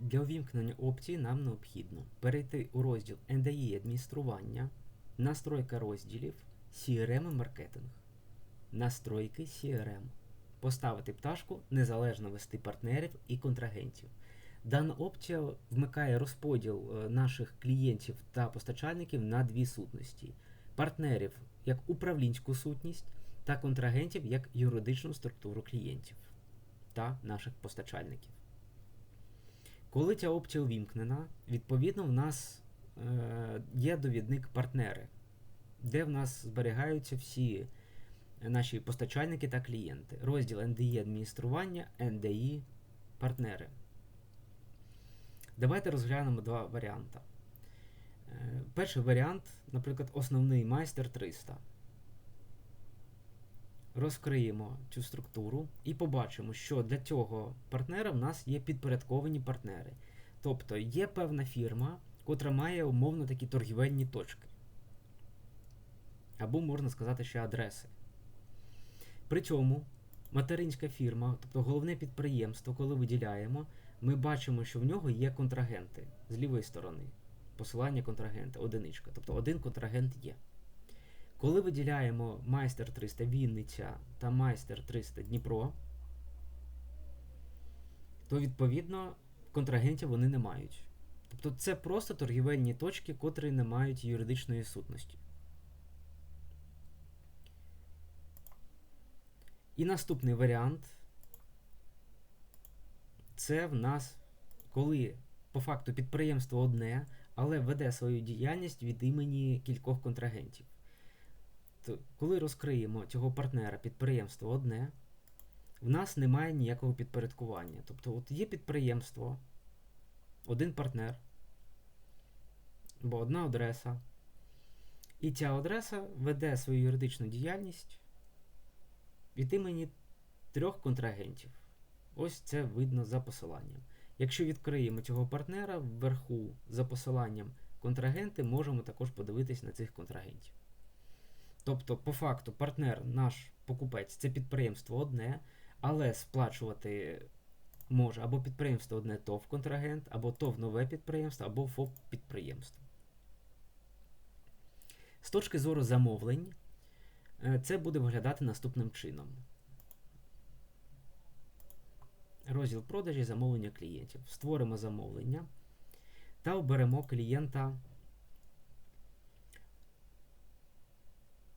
Для увімкнення опції нам необхідно перейти у розділ NDI адміністрування, настройка розділів, CRM і маркетинг, настройки CRM, поставити пташку незалежно вести партнерів і контрагентів. Дана опція вмикає розподіл е, наших клієнтів та постачальників на дві сутності: партнерів як управлінську сутність та контрагентів як юридичну структуру клієнтів та наших постачальників. Коли ця опція увімкнена, відповідно в нас е, є довідник партнери, де в нас зберігаються всі наші постачальники та клієнти. Розділ NDI адміністрування, NDI партнери. Давайте розглянемо два варіанти. Е, Перший варіант, наприклад, основний майстер 300. Розкриємо цю структуру і побачимо, що для цього партнера в нас є підпорядковані партнери. Тобто є певна фірма, котра має умовно такі торгівельні точки. Або можна сказати, ще адреси. При цьому материнська фірма, тобто головне підприємство, коли виділяємо, ми бачимо, що в нього є контрагенти з лівої сторони. Посилання контрагента, одиничка. Тобто один контрагент є. Коли виділяємо майстер 300 Вінниця та майстер 300 Дніпро, то відповідно контрагентів вони не мають. Тобто це просто торгівельні точки, котрі не мають юридичної сутності. І наступний варіант це в нас, коли по факту підприємство одне, але веде свою діяльність від імені кількох контрагентів. То, коли розкриємо цього партнера підприємство одне, в нас немає ніякого підпорядкування. Тобто, от є підприємство, один партнер, або одна адреса. І ця адреса веде свою юридичну діяльність від імені трьох контрагентів. Ось це видно за посиланням. Якщо відкриємо цього партнера, вверху за посиланням контрагенти, можемо також подивитись на цих контрагентів. Тобто, по факту, партнер, наш покупець, це підприємство одне, але сплачувати може або підприємство одне ТОВ контрагент, або ТОВ нове підприємство, або ФОП підприємство. З точки зору замовлень, е, це буде виглядати наступним чином. Розділ продажі замовлення клієнтів. Створимо замовлення та оберемо клієнта.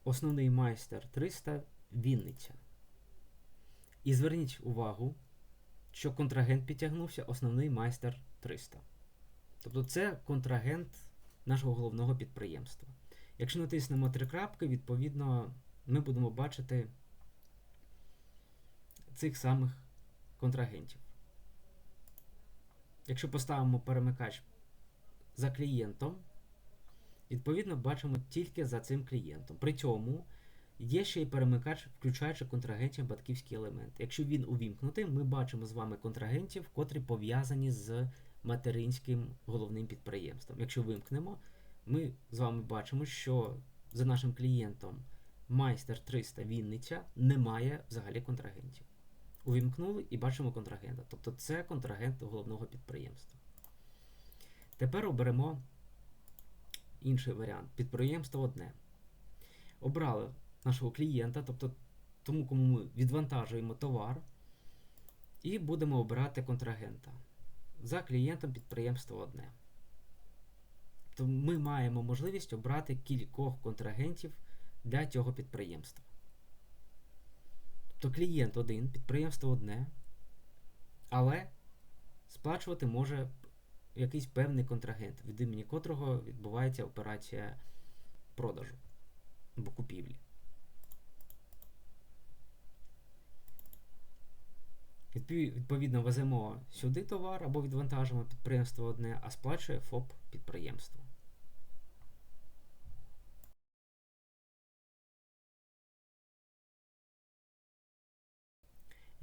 Основний майстер 300 Вінниця. І зверніть увагу, що контрагент підтягнувся основний майстер 300. Тобто це контрагент нашого головного підприємства. Якщо натиснемо три крапки, відповідно, ми будемо бачити цих самих контрагентів. Якщо поставимо перемикач за клієнтом, відповідно бачимо тільки за цим клієнтом. При цьому є ще й перемикач, включаючи контрагентів батьківський елемент. Якщо він увімкнутий, ми бачимо з вами контрагентів, котрі пов'язані з материнським головним підприємством. Якщо вимкнемо, ми з вами бачимо, що за нашим клієнтом майстер 300 Вінниця немає взагалі контрагентів. Увімкнули і бачимо контрагента. Тобто це контрагент головного підприємства. Тепер оберемо інший варіант. Підприємство одне. Обрали нашого клієнта, тобто тому, кому ми відвантажуємо товар, і будемо обирати контрагента. За клієнтом підприємство одне. То ми маємо можливість обрати кількох контрагентів для цього підприємства. Тобто клієнт один, підприємство одне, але сплачувати може якийсь певний контрагент, від імені котрого відбувається операція продажу або купівлі. Відповідно, веземо сюди товар або відвантажимо підприємство одне, а сплачує ФОП підприємство.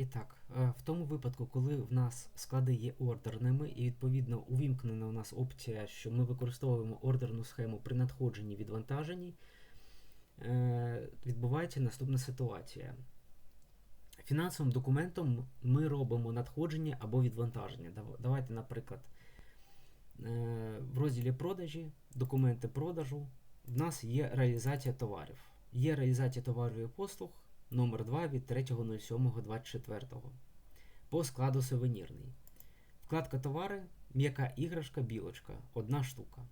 І так, е, в тому випадку, коли в нас склади є ордерними, і відповідно увімкнена у нас опція, що ми використовуємо ордерну схему при надходженні відвантаженні, е, відбувається наступна ситуація. Фінансовим документом ми робимо надходження або відвантаження. Давайте, наприклад, е, в розділі продажі, документи продажу, в нас є реалізація товарів. Є реалізація товарів і послуг номер 2 від 3.07.24 по складу сувенірний. Вкладка товари, м'яка іграшка, білочка, одна штука.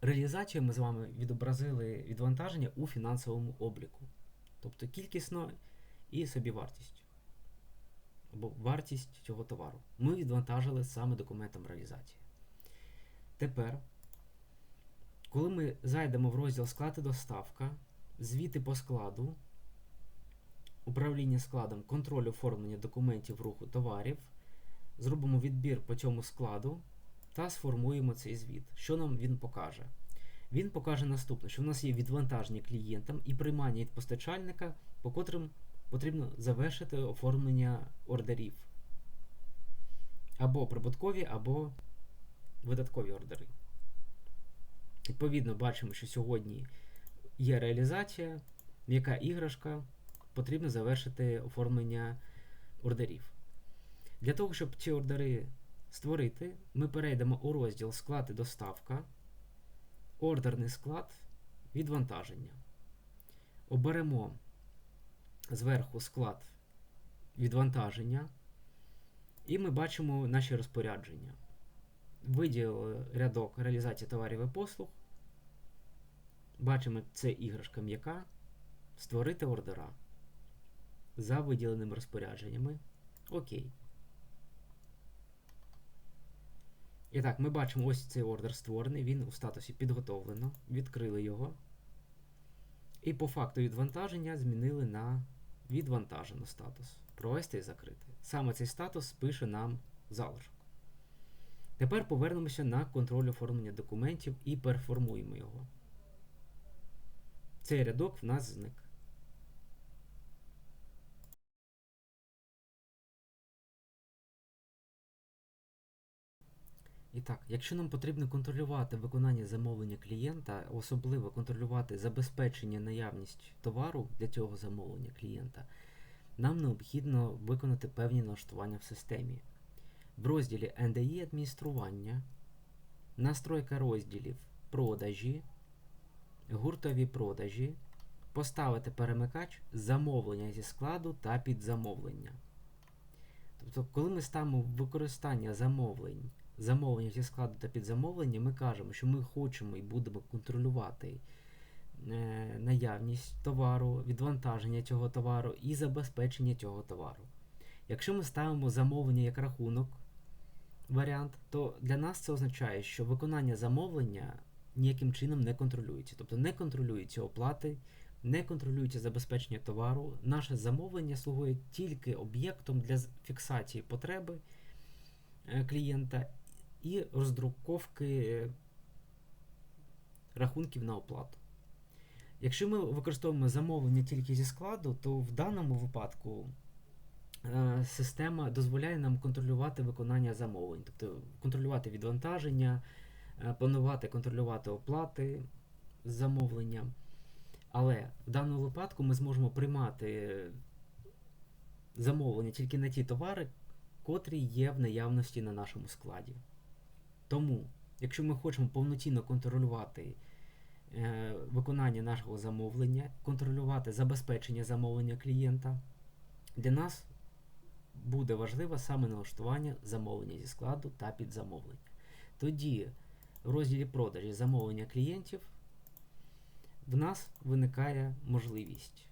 Реалізацію ми з вами відобразили відвантаження у фінансовому обліку. Тобто кількісно і собівартість. Або вартість цього товару. Ми відвантажили саме документом реалізації. Тепер, коли ми зайдемо в розділ склад і доставка, звіти по складу, управління складом, контроль оформлення документів руху товарів, зробимо відбір по цьому складу та сформуємо цей звіт. Що нам він покаже? Він покаже наступне, що в нас є відвантаження клієнтам і приймання від постачальника, по котрим потрібно завершити оформлення ордерів. Або прибуткові, або видаткові ордери. Відповідно, бачимо, що сьогодні є реалізація, м'яка іграшка, потрібно завершити оформлення ордерів. Для того, щоб ці ордери створити, ми перейдемо у розділ склад і доставка, ордерний склад, відвантаження. Оберемо зверху склад відвантаження, і ми бачимо наші розпорядження. Виділили рядок реалізації товарів і послуг. Бачимо, це іграшка м'яка. Створити ордера за виділеними розпорядженнями. Окей. І так, ми бачимо ось цей ордер створений, він у статусі підготовлено. Відкрили його. І по факту відвантаження змінили на відвантажено статус. Провести і закрити. Саме цей статус пише нам залишок. Тепер повернемося на контроль оформлення документів і переформуємо його. Цей рядок в нас зник. І так, якщо нам потрібно контролювати виконання замовлення клієнта, особливо контролювати забезпечення наявність товару для цього замовлення клієнта, нам необхідно виконати певні налаштування в системі. В розділі NDI адміністрування, настройка розділів продажі, гуртові продажі, поставити перемикач замовлення зі складу та підзамовлення. Тобто, коли ми ставимо використання замовлень, замовлення зі складу та підзамовлення, ми кажемо, що ми хочемо і будемо контролювати е, наявність товару, відвантаження цього товару і забезпечення цього товару. Якщо ми ставимо замовлення як рахунок варіант, то для нас це означає, що виконання замовлення ніяким чином не контролюється. Тобто не контролюються оплати, не контролюється забезпечення товару. Наше замовлення слугує тільки об'єктом для фіксації потреби е, клієнта і роздруковки е, рахунків на оплату. Якщо ми використовуємо замовлення тільки зі складу, то в даному випадку е, система дозволяє нам контролювати виконання замовлень, тобто контролювати відвантаження, е, планувати, контролювати оплати з замовленням. Але в даному випадку ми зможемо приймати замовлення тільки на ті товари, котрі є в наявності на нашому складі. Тому, якщо ми хочемо повноцінно контролювати е, виконання нашого замовлення, контролювати забезпечення замовлення клієнта, для нас буде важливо саме налаштування замовлення зі складу та підзамовлення. Тоді в розділі продажі замовлення клієнтів в нас виникає можливість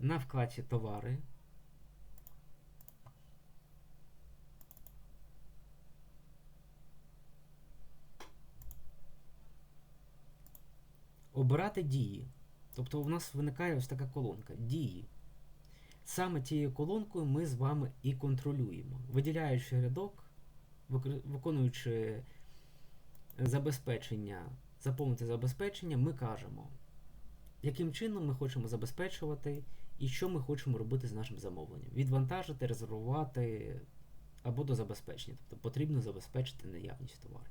на вкладці товари обирати дії. Тобто у нас виникає ось така колонка дії. Саме цією колонкою ми з вами і контролюємо, виділяючи рядок, виконуючи забезпечення, заповнити забезпечення, ми кажемо, яким чином ми хочемо забезпечувати і що ми хочемо робити з нашим замовленням. Відвантажити, резервувати або до забезпечення. Тобто потрібно забезпечити наявність товару.